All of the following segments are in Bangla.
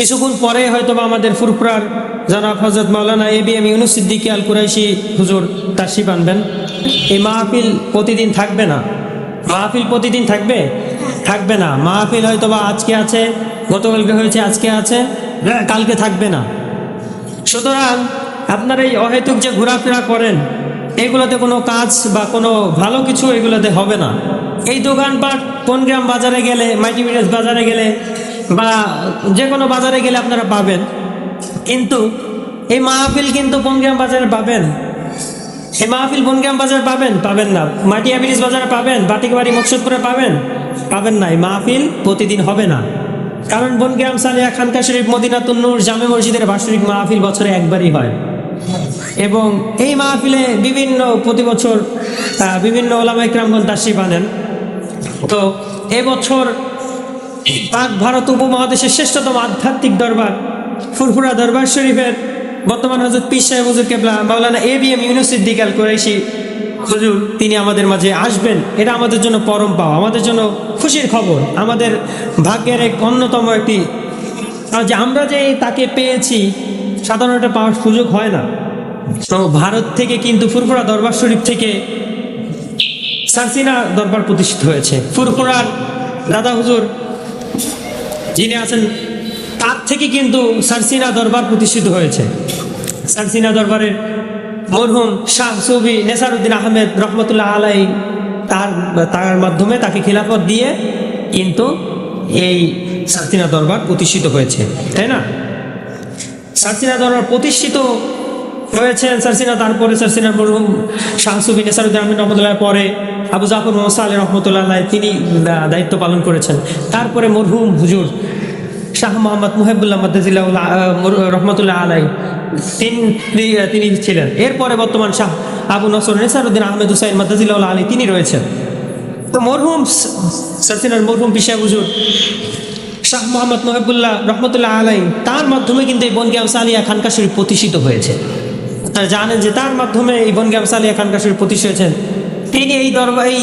কিছুক্ষণ পরে হয়তো আমাদের ফুরফুরার জনাব হজরত মাওলানা A B M Yunus Siddiqui Al Qureshi হুজুর তাশিফ আনবেন। এই মাহফিল প্রতিদিন থাকবে না? মাহফিল প্রতিদিন থাকবে? থাকবে না। মাহফিল হয়তো বা আজকে আছে, গতকালকে হয়েছে, আজকে আছে, কালকে থাকবে না। সুতরাং আপনারা এই অহেতুক যে ঘোরাফেরা করেন, এগুলোতে কোনো কাজ বা কোনো ভালো কিছু এগুলোতে হবে না। এই দোকানপাট কোন গ্রাম বাজারে গেলে মাইটি বাজারে গেলে বা যে কোনো বাজারে গেলে আপনারা পাবেন। কিন্তু এই মাহফিল কিন্তু পনগ্রাম বাজারে পাবেন। এই মাহফিল বনগ্রাম বাজার পাবেন পাবেন না। মাটিয়া ব্রিজ বাজারে পাবেন, বাটিকবাড়ি মকসুদপুরে পাবেন পাবেন না। এই মাহফিল প্রতিদিন হবে না। কারণ বনগ্রাম সালিয়া খানকা শরীফ মদিনাতুন্নুর জামে মসজিদের বার্ষিক মাহফিল বছরে একবারই হয়। এবং এই মাহফিলে বিভিন্ন, প্রতি বছর বিভিন্ন ওলামা তাশরিফ আনেন। তো এবছর পাক ভারত উপমহাদেশের শ্রেষ্ঠতম আধ্যাত্মিক দরবার, ফুরফুরা দরবার শরীফের বর্তমান হজরত পীর সাহেব হুজুর কেবলা, মাওলানা এ বি এম ইউনুসিদ্দিক আল কুরাইশি। হুজুর, তিনি আমাদের মাঝে আসবেন। এটা আমাদের জন্য পরম পাওয়া, আমাদের জন্য খুশির খবর, আমাদের ভাগ্যের এক অন্যতম একটি যে আমরা যে তাকে পেয়েছি সাধারণ এটা পাওয়ার সুযোগ হয় না। তো ভারত থেকে কিন্তু ফুরফুরা দরবার শরীফ থেকে সারসিনা দরবার প্রতিষ্ঠিত হয়েছে। ফুরফুরার দাদা হুজুর যিনি আছেন, তার থেকে কিন্তু সারসিনা দরবার প্রতিষ্ঠিত হয়েছে। সারসিনা দরবারের মরহুম শাহ সুবি নেসারুদ্দিন আহমেদ রহমতুল্লাহ আলাই তার তার মাধ্যমে তাকে খিলাফত দিয়ে কিন্তু এই সারসিনা দরবার প্রতিষ্ঠিত হয়েছে। তাই না? সারসিনা দরবার প্রতিষ্ঠিত হয়েছেন সারসিনা তারপরে সারসিনার মরহুম শাহ সুবি নেসারুদ্দিন আহমেদ রহমতুল্লাহ পরে আবু জাফর মোসা আলী রহমতুল্লাহ তিনি দায়িত্ব পালন করেছেন। তারপরে মরহুম হুজুর শাহ মোহাম্মদ মুহেবুল্লাহ মাদ্দাজিল্লাহ রহমতুল্লাহ আলাই তিনি তিনি ছিলেন। এরপরে বর্তমান শাহ আবু নসর নেসারুদ্দিন আহমেদ হুসাইন মাদ্দাজিল্লাহ আলী তিনি রয়েছেন। তো মরহুম সারসিনার মরহুম পিসা হুজুর শাহ মোহাম্মদ মহিবুল্লাহ রহমতুল্লাহ আলাই তার মাধ্যমে কিন্তু এই বনগ্রাম সালিয়া খানকা প্রতিষ্ঠিত হয়েছে। আপনারা জানেন যে তার মাধ্যমে এই বনগ্রাম সালিয়া খানকা শরীফ প্রতিষ্ঠিত হয়েছেন তিনি এই দরবার এই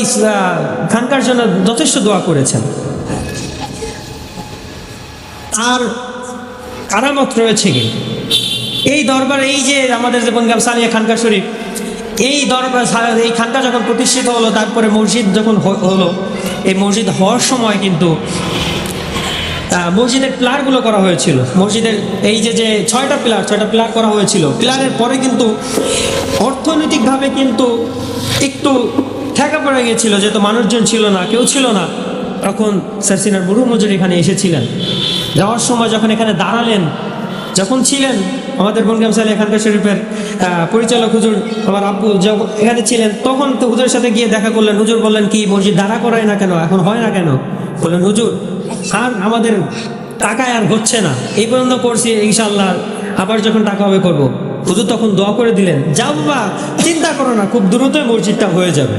খানকার জন্য যথেষ্ট দোয়া করেছেন। আর কারামত রয়েছে কি? এই দরবার, এই যে আমাদের যে বনগ্রাম সালিয়া খানকা শরীফ, এই দরবার এই খানকা যখন প্রতিষ্ঠিত হলো, তারপরে মসজিদ যখন হলো, এই মসজিদ হওয়ার সময় কিন্তু মসজিদের পিলারগুলো করা হয়েছিল। মসজিদের এই যে যে ছয়টা পিলার ছয়টা পিলার করা হয়েছিল। পিলারের পরে কিন্তু অর্থনৈতিকভাবে কিন্তু একটু ঠেকা পড়ে গিয়েছিল যেহেতু মানুষজন ছিল না, কেউ ছিল না। তখন সারসিনার বুড়ো মজুর এখানে এসেছিলেন। যাওয়ার সময় যখন এখানে দাঁড়ালেন, যখন ছিলেন, আমাদের বনগ্রাম সাহেব এখানকার শরীফের পরিচালক হুজুর আমার আব্বু যখন এখানে ছিলেন, তখন তো হুজুরের সাথে গিয়ে দেখা করলেন। হুজুর বললেন, কি মসজিদ দাঁড়া করায় না কেন? এখন হয় না কেন? বললেন, হুজুর আর আমাদের টাকায় আর হচ্ছে না। এই পর্যন্ত করছি ইনশাল্লাহ আবার যখন টাকা হবে করব। হুজুর তখন দোয়া করে দিলেন, যাও বাবা, চিন্তা করো না, খুব দ্রুতই মসজিদটা হয়ে যাবে।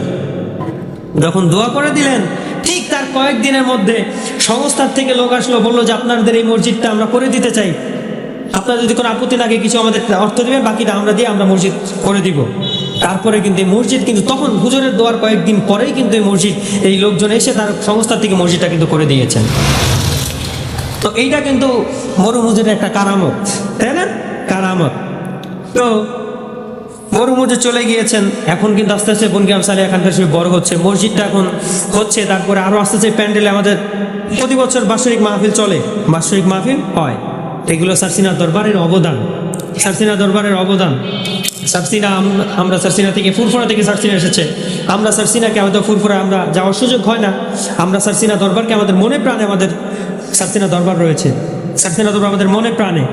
যখন দোয়া করে দিলেন, ঠিক তার কয়েকদিনের মধ্যে সংস্থার থেকে লোক আসলো, বলল যে, আপনাদের এই মসজিদটা আমরা করে দিতে চাই। আপনার যদি কোনো আপত্তি লাগে, কিছু আমাদের অর্থ দেবেন, বাকিটা আমরা দিয়ে আমরা মসজিদ করে দিব। তারপরে কিন্তু এই মসজিদ কিন্তু তখন হুজুরের দোয়ার কয়েকদিন পরেই কিন্তু এই মসজিদ, এই লোকজন এসে তার সংস্থা থেকে মসজিদটা কিন্তু করে দিয়েছেন। তো এইটা কিন্তু মরু হুজুরের একটা কারামত, তাই না? কারামত। তো বড় মসজিদ চলে গিয়েছেন, এখন কিন্তু আস্তে আস্তে বনগ্রাম সালে এখানকার সব বড় হচ্ছে। মসজিদটা এখন হচ্ছে, তারপরে আরও আস্তে আস্তে প্যান্ডেলে আমাদের প্রতি বছর বাৎসরিক মাহফিল চলে। বাৎসরিক মাহফিল হয়। এগুলো সারসিনা দরবারের অবদান। সারসিনা দরবারের অবদান। সারসিনা আমরা সারসিনা থেকে ফুরফুরা থেকে সারসিনা এসেছে। আমরা সারসিনাকে আমাদের ফুরফুরা, আমরা যাওয়ার সুযোগ হয় না। আমরা সারসিনা দরবারকে আমাদের মনে প্রাণে আমাদের সারসিনা দরবার রয়েছে। সারসিনা দরবার আমাদের মনে প্রাণে।